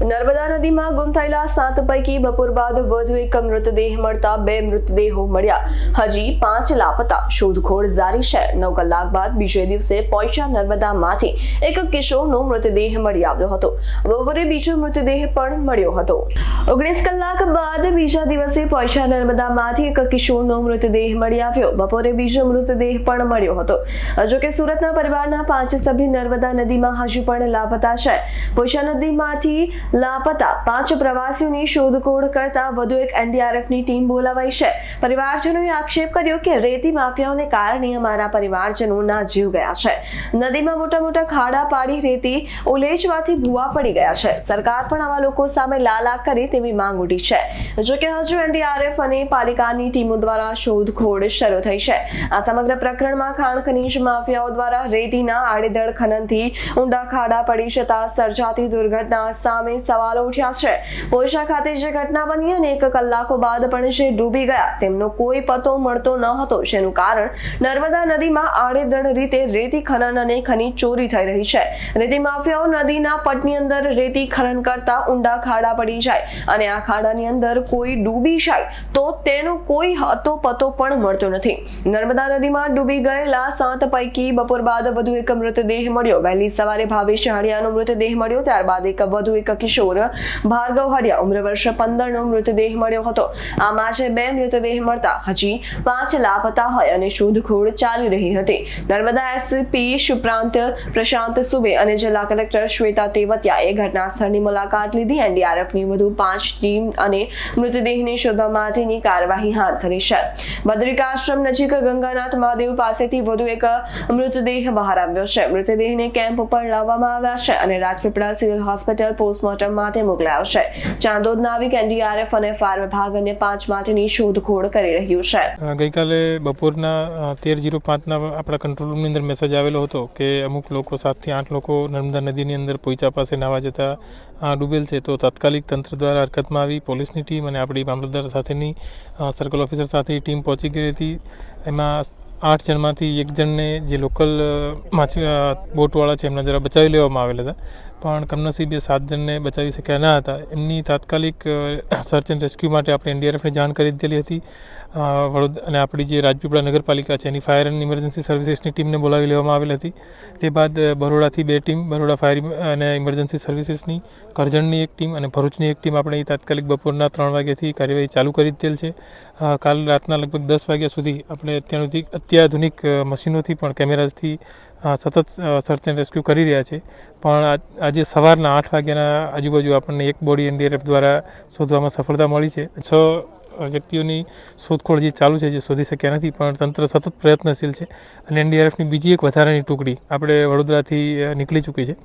નર્મદા નદીમાં ગુમ થયેલા સાત પૈકી બપોર બાદ વધુ એક મૃતદેહ મળતા બે મૃતદેહો મળ્યા. હજી પાંચ લાપતા શોધખોળ જારી છે. નવ કલાક બાદ બીજે દિવસે પોઈચા નર્મદામાંથી એક કિશોરનો મૃતદેહ મળી આવ્યો હતો. બપોરે બીજો મૃતદેહ પણ મળ્યો હતો. ઓગણીસ કલાક બાદ બીજા દિવસે પોઈચા નર્મદામાંથી એક કિશોરનો મૃતદેહ મળી આવ્યો. બપોરે બીજો મૃતદેહ પણ મળ્યો હતો. જોકે સુરતના પરિવારના પાંચ સભ્ય નર્મદા નદીમાં હજુ પણ લાપતા છે. પોઈચા નદીમાંથી લાપતા પાંચ પ્રવાસીઓની શોધખોળ કરતા વધુ એક એનડીઆરએફની ટીમ બોલાવાઈ છે. પરિવારજનોએ આક્ષેપ કર્યો કે રેતી માફિયાઓને કારણે અમારા પરિવારજનોના જીવ ગયા છે. નદીમાં મોટા મોટા ખાડા પાડી રેતી ઉલેચવાથી ભૂવા પડી ગયા છે. સરકાર પણ આવા લોકો સામે લાલા કરે તેવી માંગ ઉઠી છે. જોકે હજુ એનડીઆરએફ અને પાલિકાની ટીમો દ્વારા શોધખોળ શરૂ થઈ છે. આ સમગ્ર પ્રકરણમાં ખાણ ખનીજ માફિયાઓ દ્વારા રેતીના આડેધડ ખનનથી ઊંડા ખાડા પડી જતા સર્જાતી દુર્ઘટના સામે સવાલો ઉઠ્યા છે. ઓડિશા ખાતે જે ઘટના બની અને એક કલાકો બાદ પણ જે ડૂબી ગયા, તેમનો કોઈ પતો મળતો ન હતો, જેનું કારણ નર્મદા નદીમાં આડેધડ રીતે રેતી ખનન અને ખનીજ ચોરી થઈ રહી છે. રેતી માફિયાઓ નદીના પટની અંદર રેતી ખનન કરતા ઊંડા ખાડા પડી જાય અને આ ખાડાની અંદર કોઈ ડૂબી જાય તો તેનો કોઈ હતો પતો પણ મળતો નથી. નર્મદા નદીમાં ડૂબી ગયેલા સાત પૈકી બપોર બાદ વધુ એક મૃતદેહ મળ્યો. વહેલી સવારે ભાવેશ હાડિયાનો મૃતદેહ મળ્યો, ત્યારબાદ એક વધુ એક કિશોર ભાર્ગવ હળિયા ઉંમર વર્ષ પંદરનો મૃતદેહ મળ્યો હતો. આમાં છે બે મૃતદેહ મળતા હજી પાંચ લાપતા હોય અને શોધખોળ ચાલી રહી હતી. નર્મદા એસપી સુપ્રાંત પ્રશાંત સુબે અને જિલ્લા કલેક્ટર શ્વેતા તેવતિયાએ ઘટના સ્થળની મુલાકાત લીધી. એનડીઆરએફની વધુ પાંચ ટીમ અને મૃતદેહને શોધવા માટેની કાર્યવાહી હાથ ધરી છે. બદ્રિકાશ્રમ નજીક ગંગાનાથ મહાદેવ પાસેથી વધુ એક મૃતદેહ બહાર આવ્યો છે. મૃતદેહને કેમ્પ ઉપર લાવવામાં આવ્યા છે અને રાજપીપળા સિવિલ હોસ્પિટલ પોસ્ટમોર્ટમ માટે મોકલાયો છે. ચાંદોદ નાવિક એનડીઆરએફ અને ફાયર વિભાગ અને પાંચ માટેની શોધખોળ કરી રહ્યું છે. ગઈકાલે બપોરના તેર જીરો પાંચના આપણા કંટ્રોલ રૂમની અંદર મેસેજ આવેલો હતો કે અમુક લોકો સાતથી આઠ લોકો નર્મદા નદીની અંદર પોઈચા પાસે નાવા જતા ડૂબેલ છે. તો તાત્કાલિક તંત્ર દ્વારા હરકતમાં આવી પોલીસની ટીમ અને આપણી મામલતદાર સાથેની સર્કલ ઓફિસર સાથે ટીમ પહોંચી ગઈ હતી. એમાં આઠ જણમાંથી એક જણને જે લોકલ માછી બોટવાળા છે, એમના દ્વારા બચાવી લેવામાં આવેલા હતા. પણ કમનસીબે સાત જણને બચાવી શક્યા ન હતા. એમની તાત્કાલિક સર્ચ એન્ડ રેસ્ક્યુ માટે આપણે એનડીઆરએફને જાણ કરી દીધેલી હતી. વડોદરા વડોદ, અને આપણી જે રાજપીપળા નગરપાલિકા છે, એની ફાયર એન્ડ ઇમરજન્સી સર્વિસીસની ટીમને બોલાવી લેવામાં આવેલી હતી. તે બાદ બરોડાથી બે ટીમ, બરોડા ફાયર અને ઇમરજન્સી સર્વિસીસની, કરજણની એક ટીમ અને ભરૂચની એક ટીમ આપણે તાત્કાલિક બપોરના ત્રણ વાગ્યાથી કાર્યવાહી ચાલુ કરી દીધેલ છે. કાલ રાતના લગભગ દસ વાગ્યા સુધી આપણે અત્યાર સુધી અત્યાધુનિક મશીનોથી પણ કેમેરાઝથી સતત સર્ચ એન્ડ રેસ્ક્યુ કરી રહ્યા છે. પણ આજે સવારના આઠ વાગ્યાના આજુબાજુ આપણને એક બોડી એનડીઆરએફ દ્વારા શોધવામાં સફળતા મળી છે. છ વ્યક્તિઓની શોધખોળ જે ચાલુ છે, જે શોધી શક્યા નથી, પણ તંત્ર સતત પ્રયત્નશીલ છે અને એનડીઆરએફની બીજી એક વધારાની ટુકડી આપણે વડોદરાથી નીકળી ચૂકી છે.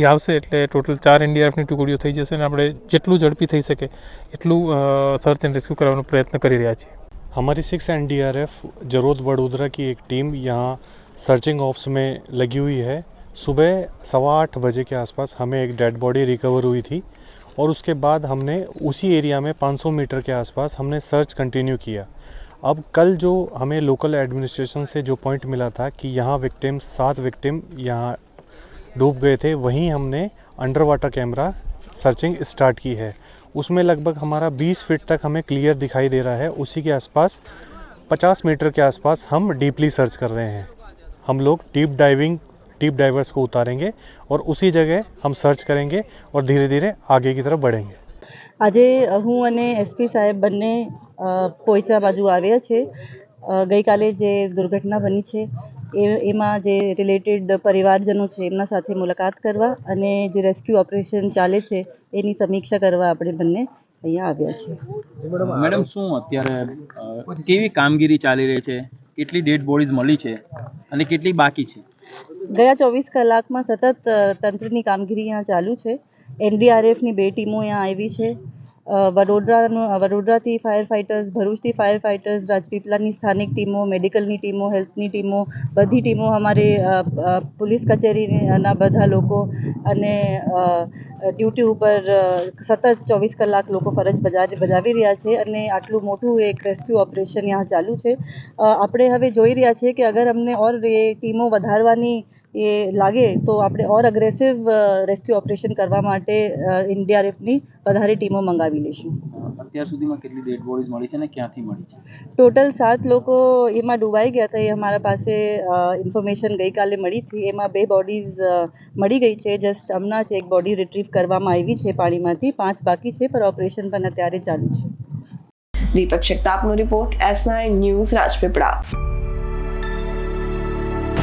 એ આવશે એટલે ટોટલ ચાર એનડીઆરએફની ટુકડીઓ થઈ જશે અને આપણે જેટલું ઝડપી થઈ શકે એટલું સર્ચ એન્ડ રેસ્ક્યુ કરવાનો પ્રયત્ન કરી રહ્યા છીએ. हमारी six N D R F Jarod Vadodara की एक टीम यहाँ सर्चिंग ऑप्स में लगी हुई है। सुबह सवा आठ बजे के आसपास हमें एक डेड बॉडी रिकवर हुई थी और उसके बाद हमने उसी एरिया में 500 मीटर के आसपास हमने सर्च कंटिन्यू किया। अब कल जो हमें लोकल एडमिनिस्ट्रेशन से जो पॉइंट मिला था कि यहाँ विक्टिम सात विक्टिम यहाँ डूब गए थे, वहीं हमने under water camera searching start की है। उसमें लगभग हमारा 20 फीट तक हमें क्लियर दिखाई दे रहा है उसी के आसपास 50 मीटर के आसपास हम डीपली सर्च कर रहे हैं हम लोग डीप डाइविंग डीप डाइवर्स को उतारेंगे और उसी जगह हम सर्च करेंगे और धीरे धीरे आगे की तरफ बढ़ेंगे આજે હું અને એસપી સાહેબ બંને અ, પોઈચા બાજુ આવ્યા છે અ, ગઈકાલે જે દુર્ઘટના બની છે એ એમાં જે રિલેટેડ પરિવારજનો છે એમના સાથે મુલાકાત કરવા અને જે રેસ્ક્યુ ઓપરેશન ચાલે છે એની સમીક્ષા કરવા આપણે બંને અહીંયા આવ્યા છે મેડમ શું અત્યારે કેવી કામગીરી ચાલી રહી છે? કેટલી ડેડ બોડીઝ મળી છે? અને કેટલી બાકી છે? ગયા ચોવીસ કલાકમાં સતત તંત્રની કામગીરી અહીંયા ચાલુ છે. એનડીઆરએફની બે ટીમો અહીંયા આવી છે. અ, વડોદરાનું વડોદરાથી ફાયર ફાઇટર્સ ભરૂચથી ફાયર ફાઇટર્સ રાજપીપળાની સ્થાનિક ટીમો મેડિકલની ટીમો હેલ્થની ટીમો બધી ટીમો અમારે પોલીસ કચેરીના બધા લોકો અને ડ્યુટી ઉપર સતત ચોવીસ કલાક લોકો ફરજ બજાવી બજાવી રહ્યા છે અને આટલું મોટું એક રેસ્ક્યુ ઓપરેશન ત્યાં ચાલુ છે. આપણે હવે જોઈ રહ્યા છીએ કે અગર અમને ઓર એ ટીમો વધારવાની એ લાગે તો આપણે ઓર અગ્રેસિવ રેસ્ક્યુ ઓપરેશન કરવા માટે એનડીઆરએફની વધારે ટીમો મંગાવી લઈશું. અત્યાર સુધીમાં કેટલી ડેડ બોડીઝ મળી છે અને ક્યાંથી મળી છે? ટોટલ સાત લોકો એમાં ડૂબાઈ ગયા હતા એ અમારા પાસે ઇન્ફોર્મેશન ગઈકાલે મળી હતી. એમાં બે બોડીઝ મળી ગઈ છે. જસ્ટ હમણાં જ એક બોડી રિટ્રીવ કરવામાં આવી છે પાણીમાંથી. પાંચ બાકી છે પણ ઓપરેશન પણ અત્યારે ચાલુ છે. Deepak શેકતાપનો report S nine news Rajpipla.